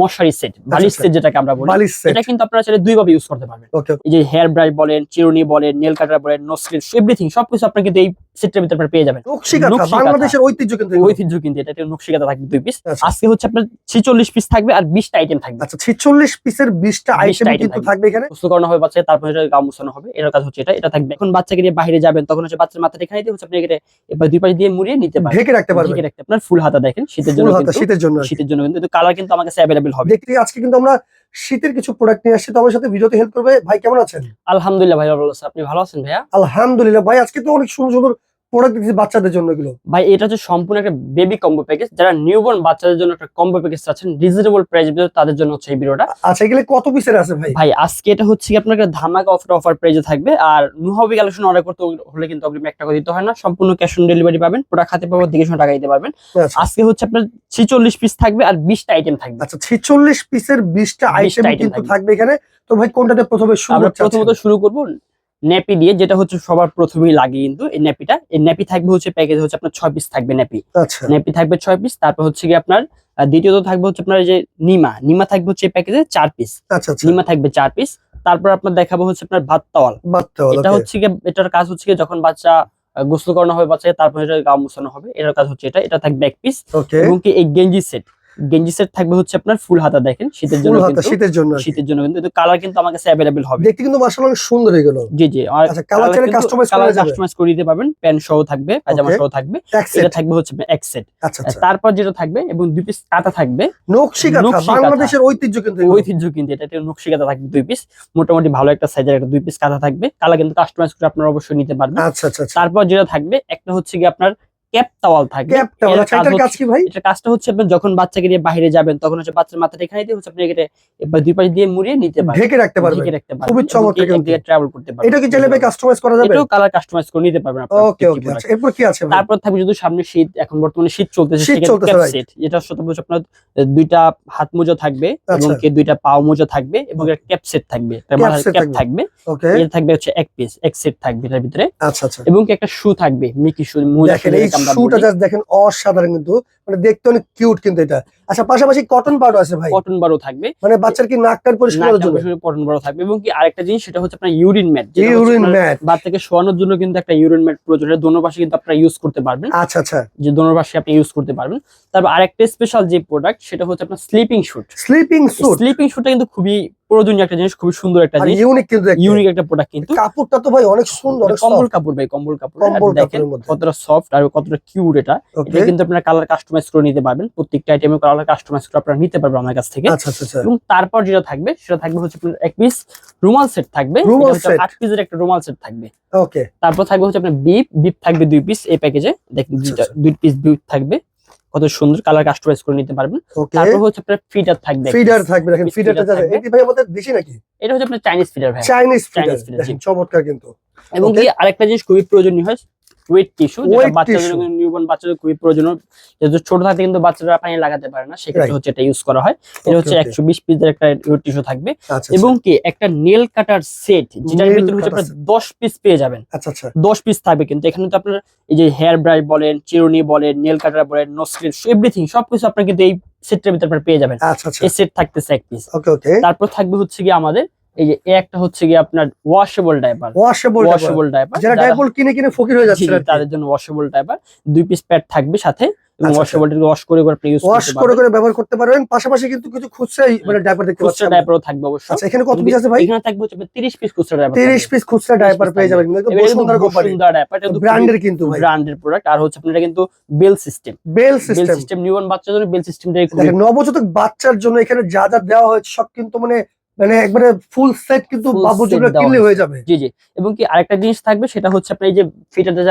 মশারি সেট বালিশ। সেট যেটাকে আমরা বলি এটা কিন্তু আপনারা চাইলে দুই ভাবে ইউজ করতে পারবেন। এই যে হেয়ার ব্রাশ বলেন চিরুনি বলেন নেল কাটার বলেন নোসলিন এভরিথিং সবকিছু আপনারা কিন্তু এই সেটের ভিতরে আপনারা পেয়ে যাবেন। বাংলাদেশের ঐতিহ্য কিন্তু ঐতিহ্য কিন্তু এটা একটা নকশিকাতা থাকবে দুই পিস আচ্ছা। আজকে হচ্ছে আপনার ছিচল্লিশ পিস থাকবে আর বিশটা আইটেম থাকবে। আচ্ছা ছিচল্লিশ পিসের বিশটা আইটেম কিন্তু থাকবে। এখানে? প্রস্তুত করানো হবে বাচ্চাকে তারপর এটা গা মুছানো হবে। এটার কাজ হচ্ছে এটা এটা থাকবে। এখন বাচ্চাকে নিয়ে বাইরে যাবেন তখন হচ্ছে বাচ্চার মাথাটা এখানে দিয়ে হচ্ছে আপনি এখানে এবার দুই পাশ দিয়ে মুড়িয়ে নিতে পারেন ঢেকে রাখতে পারবে ঢেকে রাখতে আপনার ফুল হাতা দেখেন শীতের জন্য শীতের জন্য। শীতের জন্য কিন্তু কালার কিন্তু আমার কাছে অ্যাভেলেবেল হবে। দেখতে আজকে কিন্তু আমরা শীতের কিছু প্রোডাক্ট নিয়ে আসছে তো আমার সাথে ভিডিওতে হেল্প করবে। ভাই কেমন আছেন? আলহামদুলিল্লাহ ভাই ভালো আছি। আপনি ভালো আছেন ভাইয়া? আলহামদুলিল্লাহ। ভাই আজকে তো অনেক সুন্দর সুন্দর প্রোডাক্ট দিচ্ছি বাচ্চাদের জন্য এগুলো। ভাই এটা হচ্ছে সম্পূর্ণ একটা বেবি কম্বো প্যাকেজ যারা নিউবর্ন বাচ্চাদের জন্য একটা কম্বো প্যাকেজ চাচ্ছেন রিজনেবল প্রাইস ভিতরে তাদের জন্য হচ্ছে এই ভিডিওটা। আচ্ছা এগুলো কত পিসের আছে ভাই? ভাই আজকে এটা হচ্ছে কি আপনার ধামাকা অফার অফার প্রাইজে থাকবে। আর নুহাবি কালেকশন অর্ডার করতে হলে কিন্তু অগ্রিম এক টাকা দিতে হয় না। সম্পূর্ণ ক্যাশ অন ডেলিভারি পাবেন। প্রোডাক্ট হাতে পাবো দিকে সময় টাকা দিতে পারবেন। আচ্ছা। আজকে হচ্ছে আপনার ছিচল্লিশ পিস থাকবে আর বিশটা আইটেম থাকবে। আচ্ছা ছিচল্লিশ পিসের বিশটা 20টা আইটেম কিন্তু থাকবে। এখানে। তো ভাই কোনটাতে প্রথমে শুরু করতে প্রথমত? শুরু করব ন্যাপি দিয়ে যেটা হচ্ছে সবার প্রথমেই লাগে কিন্তু এই ন্যাপিটা। এই ন্যাপি থাকবে হচ্ছে প্যাকেজ হচ্ছে আপনার ছয় পিস থাকবে ন্যাপি। আচ্ছা। ন্যাপি থাকবে ছয় পিস তারপর হচ্ছে কি আপনার দ্বিতীয়ত থাকবে হচ্ছে আপনার যে নিমা। নিমা থাকবে হচ্ছে প্যাকেজে চার পিস আচ্ছা আচ্ছা। নিমা থাকবে চার পিস তারপর আপনার দেখাবো হচ্ছে আপনার ভাত তাওয়াল। এটা হচ্ছে কি এটার কাজ হচ্ছে কি যখন বাচ্চা গোসল করানো হবে বাচ্চাকে তারপর এটা গা মুছানো হবে। এটার কাজ হচ্ছে এটা। এটা থাকবে এক পিস এবং কি এই গেঞ্জি সেট গেঞ্জি সেট থাকবে হচ্ছে আপনার ফুল হাতা দেখেন শীতের জন্য শীতের জন্য শীতের জন্য কিন্তু কালার কিন্তু আমার কাছে অ্যাভেলেবেল হবে। দেখতে কিন্তু মার্শাল অনেক সুন্দর এগুলো। জি জি আচ্ছা, colour চাইলে customize করা যাবে? কাস্টমাইজ করে দিতে পারবেন প্যান্ট সহ থাকবে পাজামা সহ থাকবে এটা থাকবে হচ্ছে এক সেট আচ্ছা আচ্ছা। তারপর যেটা থাকবে এবং দুই পিস কাটা থাকবে। নকশিকাঁথা নকশিকাঁথা। বাংলাদেশের ঐতিহ্য কিন্তু ঐতিহ্য কিন্তু এটা একটা নকশি কাঁথা থাকবে দুই পিস মোটামুটি ভালো একটা সাইজের একটা দুই পিস কাঁথা থাকবে। কালার কিন্তু কাস্টমাইজ করে আপনারা অবশ্যই নিতে পারবেন। আচ্ছা আচ্ছা আচ্ছা। তারপর যেটা থাকবে একটা হচ্ছে কি আপনার ক্যাপ তাওয়াল থাকবে ক্যাপটা এর আচ্ছা এটার কাজ কি ভাই? এটার কাজটা হচ্ছে আপনি যখন বাচ্চাকে নিয়ে বাইরে যাবেন তখন হচ্ছে বাচ্চার মাথাটা এখানে দিয়ে হচ্ছে আপনি এখানে দুই পাশ দিয়ে মুড়িয়ে নিতে পারবেন। ঢেকে রাখতে পারবে ঢেকে রাখতে পারবেন। খুবই চমৎকার কিন্তু। ট্রাভেল করতে পারবেন। এটা কি চাইলে ভাই কাস্টমাইজ করা যাবে? এটাও কালার কাস্টমাইজ করে নিতে পারবেন আপনার ওকে ওকে আচ্ছা এরপর কি আছে ভাই? তারপর থাকবে যদি সামনে শীত এখন বর্তমানে শীত চলতেছে শীত চলতেছে, সেট যেটা সাথে আপনার দুইটা হাত মোজা থাকবে এবং আচ্ছা। কি দুইটা পাও মোজা থাকবে এবং একটা ক্যাপ সেট থাকবে। ক্যাপ থাকবে। থাকবে। ওকে এর থাকবে হচ্ছে এক পিস এক সেট থাকবে এটার ভিতরে। আচ্ছা আচ্ছা। এবং কি একটা শু থাকবে মিকি শু মোজা শুটা জাস্ট দেখেন অসাধারণ কিন্তু মানে দেখতে অনেক কিউট কিন্তু এটা। আচ্ছা পাশাপাশি কটন পাউডার আছে ভাই। কটন বারও থাকবে। মানে বাচ্চার কি নাক কান পরিষ্কার করার জন্য? কটন বারও থাকবে এবং কি আরেকটা জিনিস সেটা হচ্ছে আপনার ইউরিন ম্যাট ইউরিন ম্যাট বাচ্চাকে শোয়ানোর জন্য কিন্তু একটা ইউরিন ম্যাট প্রয়োজন এটা দোনো পাশে কিন্তু আপনারা ইউজ করতে পারবেন। আচ্ছা আচ্ছা। যে দোনো পাশে আপনি ইউজ করতে পারবেন। তারপর আরেকটা স্পেশাল যে প্রোডাক্ট সেটা হচ্ছে আপনার sleeping suit sleeping suit sleeping শুটটা কিন্তু খুবই প্রয়োজনীয় একটা জিনিস খুবই সুন্দর একটা জিনিস। ইউনিক কিন্তু ইউনিক একটা প্রোডাক্ট কিন্তু। কাপড়টা তো ভাই অনেক সুন্দর কম্বল কাপড় ভাই কম্বল কাপড়। দেখেন কতটা সফট আর কতটা কিউট এটা। এটা কিন্তু আপনারা কালার কাস্টমাইজ করে নিতে পারবেন। প্রত্যেকটা আইটেমে কালার কাস্টমাইজ করে আপনারা নিতে পারবেন আমার কাছ থেকে। আচ্ছা আচ্ছা আচ্ছা। এবং তারপর যেটা থাকবে সেটা থাকবে হচ্ছে আপনার এক পিস রুমাল সেট থাকবে। আট পিসের একটা রুমাল সেট থাকবে। ওকে তারপর থাকবে হচ্ছে আপনার বিপ বিপ থাকবে দুই পিস এই প্যাকেজে দেখেন। দুই পিস বিপ থাকবে। কত সুন্দর কালার কাস্টমাইজ করে নিতে পারবেন। তারপর হচ্ছে আপনার ফিডার থাকবে। ফিডার। থাকবে দেখেন ফিডারটা যাবে। এটি ভাই আমাদের দেশি নাকি? এটা হচ্ছে আপনার চাইনিজ ফিডার ভাই চাইনিজ ফিডার চমৎকার কিন্তু। এবং এই কি আরেকটা জিনিস খুবই প্রয়োজনীয় হয় ওয়েট টিস্যু যেটা বাচ্চাদের। নিউবর্ন বাচ্চাদের খুবই প্রয়োজনীয়। যেহেতু ছোট থাকতে কিন্তু বাচ্চারা পানি লাগাতে পারে না সেক্ষেত্রে হচ্ছে এটা ইউজ করা হয়। এটা হচ্ছে একশো বিশ পিসের একটা ওয়েট টিস্যু থাকবে। আচ্ছা এবং কি একটা নেল কাটার সেট যেটার ভিতরে হচ্ছে আপনার দশ পিস পেয়ে যাবেন। আচ্ছা আচ্ছা। দশ পিস থাকবে কিন্তু। এখানে তো আপনার এই যে হেয়ার ব্রাশ বলেন চিরুনি বলেন নেল কাটার বলেন নোসলিন এভরিথিং সবকিছু আপনার কিন্তু এই সেটের ভিতরে আপনারা পেয়ে যাবেন। আচ্ছা আচ্ছা। এই সেট থাকতেছে এক পিস তারপর থাকবে হচ্ছে কি আমাদের এই যে একটা হচ্ছে কি আপনার washable diaper washable washable diaper যারা ডাইপল কিনে কিনে ফকির হয়ে যাচ্ছে তাদের জন্য ওয়াশেবল ডাইপার দুই পিস প্যাড থাকবে সাথে। এবং আচ্ছা, ওয়াশ করে করে আপনি ইউজ ওয়াশ করে করে ব্যবহার করতে পারবেন। পাশাপাশি কিন্তু কিছু খুচরা মানে ডাইপার দেখতে খুচরা ডাইপারও থাকবে অবশ্য। আচ্ছা এখানে কত পিস আছে ভাই? এখানে থাকবে হচ্ছে 30 পিস খুচরা ডাইপার 30 পিস খুচরা ডাইপার পেয়ে যাবেন। কিন্তু বসুন্ধরা কোম্পানি বসুন্ধরা ডাইপার এটা ব্র্যান্ডের কিন্তু ভাই। ব্র্যান্ডের প্রোডাক্ট আর হচ্ছে আপনার কিন্তু bell system bell bell system system newborn বাচ্চাদের বেল সিস্টেমটাই খুব দেখেন নবজাতক বাচ্চার জন্য এখানে যা যা দেওয়া হয়েছে সব কিন্তু মানে মানে একবারে ফুল সেট কিন্তু Full বাবুর জন্য কিনলে হয়ে যাবে। জি জি। এবং কি আরেকটা জিনিস থাকবে সেটা হচ্ছে আপনি এই যে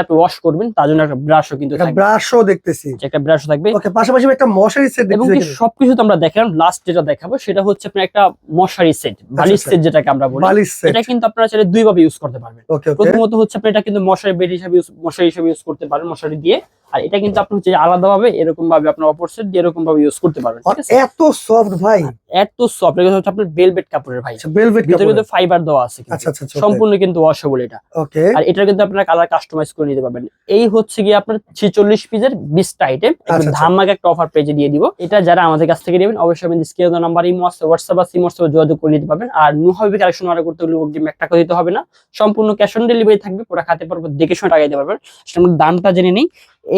আপনি ওয়াশ করবেন তার জন্য একটা ব্রাশও কিন্তু থাকবে। ব্রাশও দেখতেছি। একটা ব্রাশও থাকবে। ওকে পাশাপাশি একটা মশারি সেট এবং কি সবকিছু তো আমরা দেখালাম লাস্ট যেটা দেখাবো সেটা হচ্ছে আপনার একটা মশারি সেট বালিশ আচ্ছা। সেট যেটাকে আমরা বলি। বালিশ সেট এটা কিন্তু আপনারা চাইলে দুই ভাবে ইউজ করতে পারবেন। প্রথমত হচ্ছে আপনি এটা কিন্তু মশারি বেড হিসাবে মশারি হিসাবে ইউজ করতে পারেন মশারি দিয়ে। আর এটা কিন্তু আপনি হচ্ছে আলাদাভাবে এরকম ভাবে আপনার অপর সেট দিয়ে এরকম ভাবে ইউজ করতে পারবেন আছে? এত সফট ভাই। এত সফট এটা হচ্ছে আপনার বেলভেট কাপড়ের ভাই। আচ্ছা বেলভেট ভিতরে কিন্তু ফাইবার দেওয়া আছে কিন্তু। আচ্ছা আচ্ছা সম্পূর্ণ কিন্তু ওয়াশেবল এটা। ওকে আর এটা কিন্তু আপনারা কালার কাস্টমাইজ করে নিতে পারবেন। এই হচ্ছে গিয়ে আপনার ছিচল্লিশ পিসের বিশটা আইটেম আচ্ছা। ধামাকে একটা অফার পেজে দিয়ে দিব। এটা যারা আমাদের কাছ থেকে নেবেন অবশ্যই আমি স্ক্রিন নাম্বার ইমো আছে হোয়াটসঅ্যাপ আছে ইমো হোয়াটসঅ্যাপে যোগাযোগ করে নিতে পারবেন। আর নু হবে কালেকশন অর্ডার করতে হলে অগ্রিম এক টাকা দিতে হবে না। সম্পূর্ণ ক্যাশ অন ডেলিভারি থাকবে পুরো খাতে পারব দেখে শুনে টাকা দিতে পারবেন। সেটা আমরা দামটা জেনে নিই।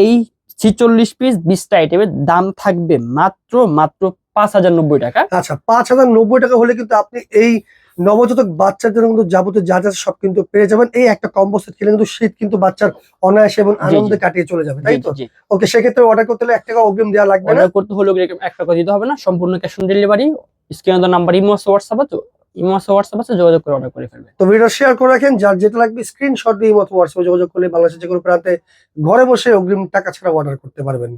এই ছিচল্লিশ পিস বিশটা আইটেমের দাম থাকবে মাত্র মাত্র পাঁচ হাজার নব্বই টাকা। আচ্ছা পাঁচ হাজার নব্বই টাকা হলে কিন্তু আপনি এই নবজাতক বাচ্চার জন্য কিন্তু যাবতীয় যা যা সব কিন্তু পেয়ে যাবেন। এই একটা কম্বো সেট খেলে কিন্তু শীত কিন্তু বাচ্চার অনায়াসে এবং আনন্দে কাটিয়ে চলে যাবে তাই তো। ওকে সেক্ষেত্রে অর্ডার করতে হলে এক টাকা অগ্রিম দেওয়া লাগবে অর্ডার করতে হলে এক টাকা দিতে হবে না সম্পূর্ণ cash on delivery screen number imo WhatsApp আছে ইমো আছে হোয়াটসঅ্যাপ আছে, যোগাযোগ করে অর্ডার করে ফেলবে তো ভিডিও শেয়ার করে রাখেন, যার যেটা লাগবে স্ক্রিনশট দিয়ে মতো হোয়াটসঅ্যাপে যোগাযোগ করলে বাংলাদেশের যে কোনো প্রান্তে ঘরে বসে অগ্রিম টাকা ছাড়া অর্ডার করতে পারবেন।